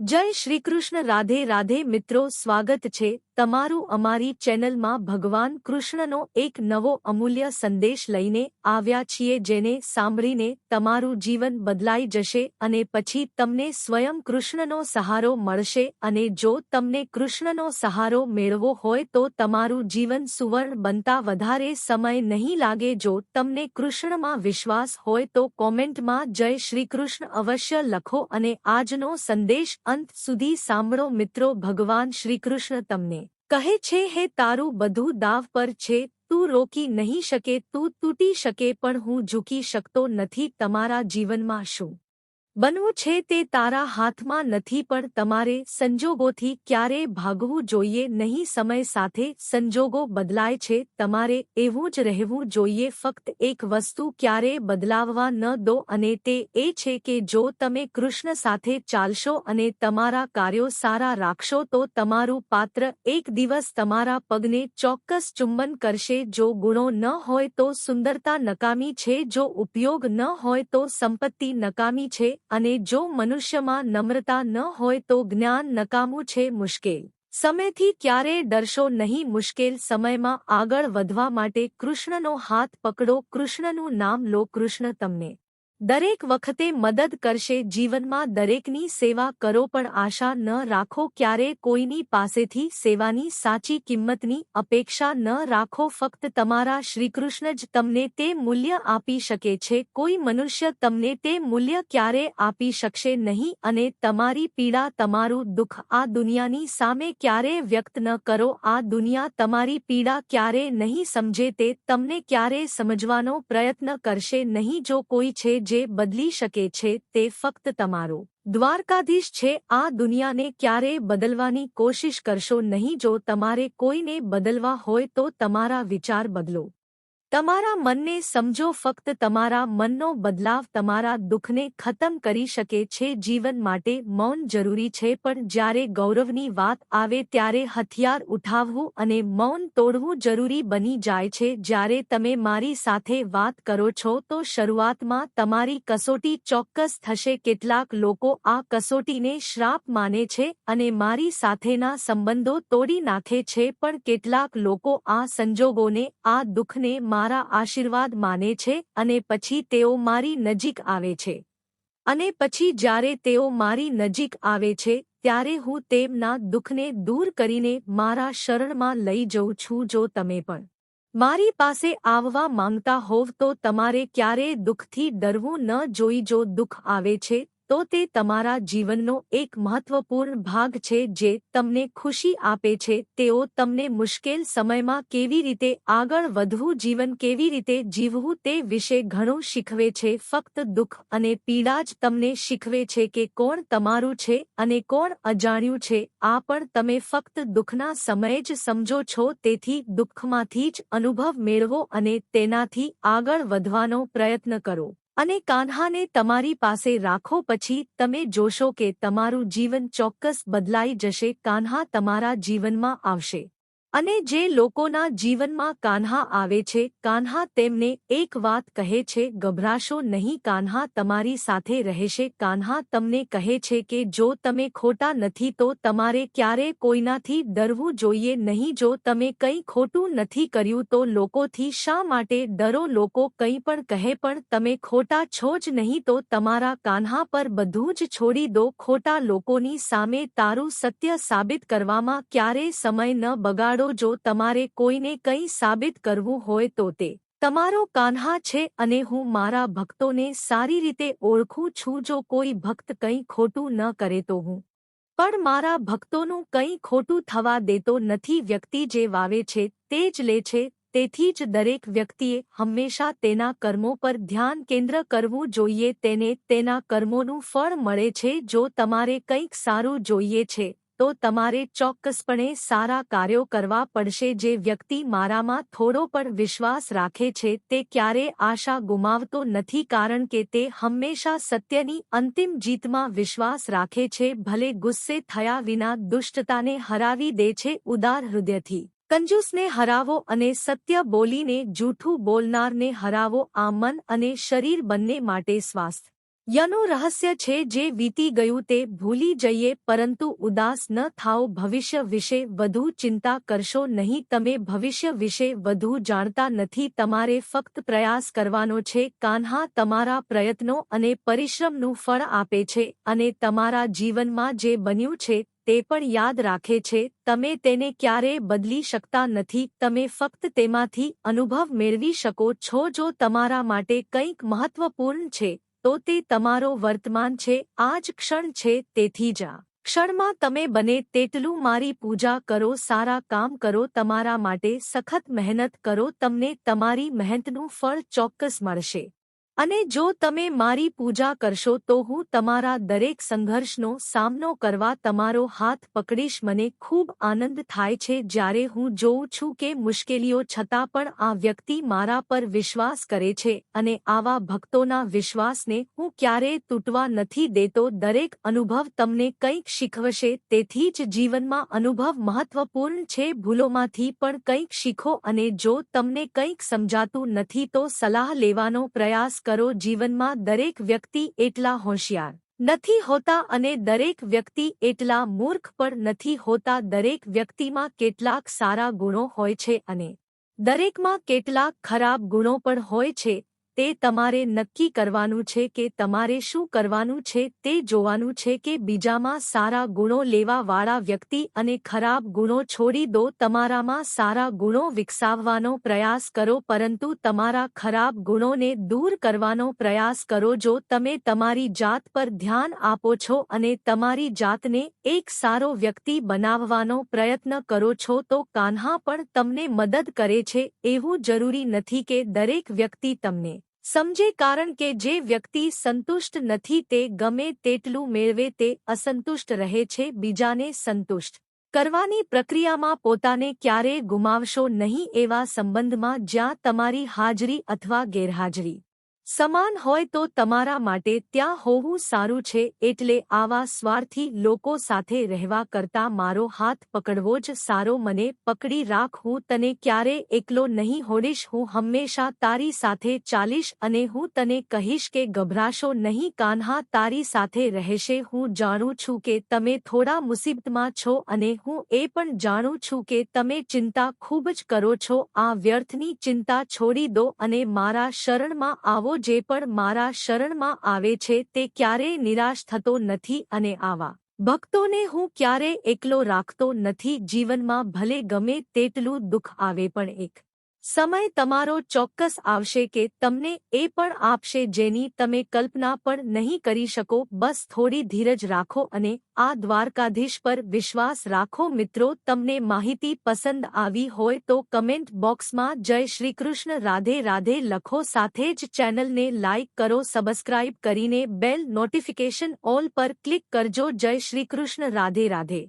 જય શ્રી કૃષ્ણ રાધે રાધે મિત્રો, સ્વાગત છે તમારું અમારી ચેનલમાં ભગવાન કૃષ્ણનો એક નવો અમૂલ્ય સંદેશ લઈને આવ્યા છીએ, જેને સાંભળીને તમારું જીવન બદલાઈ જશે અને પછી તમને સ્વયં કૃષ્ણનો સહારો મળશે અને જો તમને કૃષ્ણનો સહારો મેળવો હોય તો તમારું જીવન સુવર્ણ બનતા વધારે સમય નહીં લાગે. જો તમને કૃષ્ણમાં વિશ્વાસ હોય તો કોમેન્ટમાં જય શ્રી કૃષ્ણ અવશ્ય લખો અને આજનો સંદેશ અંત સુધી સાંભળો મિત્રો, ભગવાન શ્રીકૃષ્ણ તમને કહે છે, હે તારું બધું દાવ પર છે, તું રોકી નહીં શકે, તું તૂટી શકે, પણ હું ઝૂકી શકતો નથી, તમારા જીવનમાં શું બનવું છે તે તારા હાથમાં નથી પણ તમારે સંજોગોથી ક્યારે ભાગવું જોઈએ નહીં સમય સાથે સંજોગો બદલાય છે તમારે એવું જ રહેવું જોઈએ ફક્ત એક વસ્તુ ક્યારે બદલાવવા ન દો અને તે એ છે કે જો તમે કૃષ્ણ સાથે ચાલશો અને તમારા કાર્યો સારા રાખશો તો તમારું પાત્ર એક દિવસ તમારા પગને ચોક્કસ ચુંબન કરશે. જો ગુણો ન હોય તો સુંદરતા નકામી છે, જો ઉપયોગ ન હોય તો સંપત્તિ નકામી છે. અને જો મનુષ્યમાં નમ્રતા ન હોય તો જ્ઞાન નકામું છે મુશ્કેલ. સમયથી ક્યારેય ડરશો નહીં મુશ્કેલ સમયમાં આગળ વધવા માટે કૃષ્ણનો હાથ પકડો, કૃષ્ણનું નામ લો, કૃષ્ણ તમને. દરેક વખતે મદદ કરશે, જીવનમાં દરેકની સેવા કરો, પણ આશા ન રાખો ક્યારે કોઈની પાસેથી સેવાની સાચી કિંમતની અપેક્ષા ન રાખો. ફક્ત તમારા શ્રીકૃષ્ણ જ તમને તે મૂલ્ય આપી શકે છે. કોઈ મનુષ્ય તમને તે મૂલ્ય ક્યારે આપી શકશે નહીં અને તમારી પીડા, તમારું દુઃખ, આ દુનિયાની સામે ક્યારે વ્યક્ત ન કરો. આ દુનિયા તમારી પીડા ક્યારે નહીં સમજે તે તમને ક્યારે સમજવાનો પ્રયત્ન કરશે નહીં. જો કોઈ છે જે બદલી શકે છે તે ફક્ત તમારો દ્વારકાધીશ છે. આ દુનિયાને ક્યારેય બદલવાની કોશિશ કરશો નહીં. જો તમારે કોઈને બદલવા હોય તો તમારા વિચાર બદલો. તમારા મનને સમજો, ફક્ત તમારા મનનો બદલાવ તમારા દુઃખને ખતમ કરી શકે છે. જીવન માટે મૌન જરૂરી છે, પણ જ્યારે ગૌરવની વાત આવે ત્યારે હથિયાર ઉઠાવવું અને મૌન તોડવું જરૂરી બની જાય છે. જ્યારે તમે મારી સાથે વાત કરો છો, તો શરૂઆતમાં તમારી કસોટી ચોક્કસ થશે. કેટલાક લોકો આ કસોટીને શ્રાપ માને છે અને મારી સાથેના સંબંધો તોડી નાખે છે, પણ કેટલાક લોકો આ સંજોગોને, આ દુઃખને મારા આશીર્વાદ માને છે અને પછી તેઓ મારી નજીક આવે છે. અને પછી જ્યારે તેઓ મારી નજીક આવે છે, ત્યારે હું તેમના દુઃખને દૂર કરીને મારા શરણમાં લઈ જઉં છું જો તમે પણ મારી પાસે આવવા માંગતા હોવ તો તમારે ક્યારેય દુઃખથી ડરવું ન જોઈ જો દુઃખ આવે છે તો તે તમારા જીવનનો એક મહત્વપૂર્ણ ભાગ છે જે તમને ખુશી આપે છે. તેઓ તમને મુશ્કેલ સમયમાં કેવી રીતે આગળ વધવું, જીવન કેવી રીતે જીવવું તે વિશે ઘણું શીખવે છે. ફક્ત દુઃખ અને પીડા જ તમને શીખવે છે કે કોણ તમારું છે અને કોણ અજાણ્યું છે. આ પણ તમે ફક્ત દુઃખના સમયે જ સમજો છો, તેથી દુઃખમાંથી જ અનુભવ મેળવો અને તેનાથી આગળ વધવાનો પ્રયત્ન કરો. અને કાન્હાને તમારી પાસે રાખો પછી તમે જોશો કે તમારું જીવન ચોક્કસ બદલાઈ જશે કાન્હા તમારા જીવનમાં આવશે. અને જે લોકોના જીવનમાં કાન્હા આવે છે, કાન્હા તેમને એક વાત કહે છે, ગભરાશો નહીં, કાન્હા તમારી સાથે રહેશે, કાન્હા તમને કહે છે કે જો તમે ખોટા નથી તો તમારે ક્યારે કોઈનાથી ડરવું જોઈએ નહીં, જો તમે કંઈ ખોટું નથી કર્યું તો લોકોથી શા માટે ડરો? લોકો કંઈ પણ કહે પણ તમે ખોટા છો જ નહીં તો તમારા કાન્હા પર બધું જ છોડી દો. ખોટા લોકોની સામે તારું સત્ય સાબિત કરવામાં ક્યારેય સમય ન બગાડો. જો તમારે કોઈને કંઈ સાબિત કરવું હોય તો તે તમારો કાન્હા છે અને હું મારા ભક્તોને સારી રીતે ઓળખું છું. જો કોઈ ભક્ત કંઈ ખોટું ન કરે તો હું પણ મારા ભક્તોનું કંઈ ખોટું થવા દેતો નથી. વ્યક્તિ જે વાવે છે તે જ લે છે. તેથી જ દરેક વ્યક્તિએ હંમેશા તેના કર્મો પર ધ્યાન કેન્દ્ર કરવું જોઈએ. તેને તેના કર્મોનું ફળ મળે છે. જો તમારે કંઈક સારું જોઈએ છે તો તમારે ચોક્કસપણે સારા કાર્યો કરવા પડશે જે વ્યક્તિ મારામાં થોડો પણ વિશ્વાસ રાખે છે તે ક્યારે આશા ગુમાવતો નથી કારણ કે તે હંમેશા સત્યની અંતિમ જીતમાં વિશ્વાસ રાખે છે, ભલે ગુસ્સે થયા વિના દુષ્ટતાને હરાવી દે છે, ઉદાર હૃદયથી. કંજૂસને હરાવો અને સત્ય બોલીને જૂઠું બોલનારને હરાવો, આ મન અને શરીર બંને માટે સ્વાસ્થ્ય યનું રહસ્ય છે જે વીતી ગયું તે ભૂલી જઈએ, પરંતુ ઉદાસ ન થાઓ, ભવિષ્ય વિશે વધુ ચિંતા કરશો નહીં, તમે ભવિષ્ય વિશે વધુ જાણતા નથી, તમારે ફક્ત પ્રયાસ કરવાનો છે, કાન્હા તમારા પ્રયત્નો અને પરિશ્રમનું ફળ આપે છે, અને તમારા જીવનમાં જે બન્યું છે, તે પણ યાદ રાખે છે, તમે તેને ક્યારેય બદલી શકતા નથી, તમે ફક્ત તેમાંથી અનુભવ મેળવી શકો છો, જો તમારા માટે કંઈક મહત્વપૂર્ણ છે. તો તે તમારો વર્તમાન છે, આ જ ક્ષણ છે, તેથી જ ક્ષણમાં તમે બને તેટલું મારી પૂજા કરો, સારા કામ કરો, તમારા માટે સખત મહેનત કરો, તમને તમારી મહેનતનું ફળ ચોક્કસ મળશે. અને જો તમે મારી પૂજા કરશો તો હું તમારા દરેક સંઘર્ષનો સામનો કરવા તમારો હાથ પકડીશ. મને ખૂબ આનંદ થાય છે જ્યારે હું જોઉં છું કે મુશ્કેલીઓ છતાં પણ આ વ્યક્તિ મારા પર વિશ્વાસ કરે છે અને આવા ભક્તોના વિશ્વાસને હું ક્યારેય તૂટવા નથી દેતો. દરેક અનુભવ તમને કંઈક શીખવશે, તેથી જ જીવનમાં અનુભવ મહત્વપૂર્ણ છે. ભૂલોમાંથી પણ કંઈક શીખો અને જો તમને કંઈક સમજાતું નથી તો સલાહ લેવાનો પ્રયાસ કરો જીવનમાં દરેક વ્યક્તિ એટલા હોશિયાર નથી હોતા અને દરેક વ્યક્તિ એટલા મૂર્ખ પણ નથી હોતા. દરેક વ્યક્તિમાં કેટલાક સારા ગુણો હોય છે અને દરેકમાં કેટલાક ખરાબ ગુણો પણ હોય છે. તે તમારે નક્કી કરવાનું છે કે તમારે શું કરવાનું છે તે જોવાનું છે કે બીજામાં સારા ગુણો લેવાવાળા વ્યક્તિ અને ખરાબ ગુણો છોડી દો, તમારામાં સારા ગુણો વિકસાવવાનો પ્રયાસ કરો, પરંતુ તમારા ખરાબ ગુણોને દૂર કરવાનો પ્રયાસ કરો. જો તમે તમારી જાત પર ધ્યાન આપો છો અને તમારી જાતને એક સારો વ્યક્તિ બનાવવાનો પ્રયત્ન કરો છો, તો કાન્હા પણ તમને મદદ કરે છે. એવું જરૂરી નથી કે દરેક વ્યક્તિ તમને સમજે કારણ કે જે વ્યક્તિ સંતુષ્ટ નથી તે ગમે તેટલું મેળવે તે અસંતુષ્ટ રહે છે, બીજાને સંતુષ્ટ કરવાની પ્રક્રિયામાં પોતાને ક્યારેય ગુમાવશો નહીં એવા સંબંધમાં જ્યાં તમારી હાજરી અથવા ગેરહાજરી સમાન હોય તો તમારા માટે ત્યાં હોવું સારું છે એટલે આવા સ્વાર્થી લોકો સાથે રહેવા કરતા મારો હાથ પકડવો જ સારો મને પકડી રાખ, હું તને ક્યારે એકલો નહીં હોડીશ, હું હંમેશા તારી સાથે ચાલીશ અને હું તને કહીશ કે ગભરાશો નહીં, કાન્હા તારી સાથે રહેશે, હું જાણું છું કે તમે થોડા મુસીબતમાં છો અને હું એ પણ જાણું છું કે તમે ચિંતા ખૂબ જ કરો છો, આ વ્યર્થની ચિંતા છોડી દો અને મારા શરણમાં આવો જે પણ મારા શરણમાં આવે છે તે ક્યારેય નિરાશ થતો નથી અને આવા ભક્તોને હું ક્યારેય એકલો રાખતો નથી. જીવનમાં ભલે ગમે તેટલું દુઃખ આવે પણ એક સમય તમારો ચોક્કસ આવશે કે તમને એ પણ આપશે જેની તમે કલ્પના પણ નહીં કરી શકો. બસ થોડી ધીરજ રાખો અને આ દ્વારકાધીશ પર વિશ્વાસ રાખો. મિત્રો, તમને માહિતી પસંદ આવી હોય તો કમેન્ટ બોક્સમાં જય શ્રીકૃષ્ણ રાધે રાધે લખો. સાથે જ ચેનલને લાઇક કરો સબસ્ક્રાઇબ કરીને બેલ નોટિફિકેશન ઓલ પર ક્લિક કરજો. જય શ્રીકૃષ્ણ રાધે રાધે.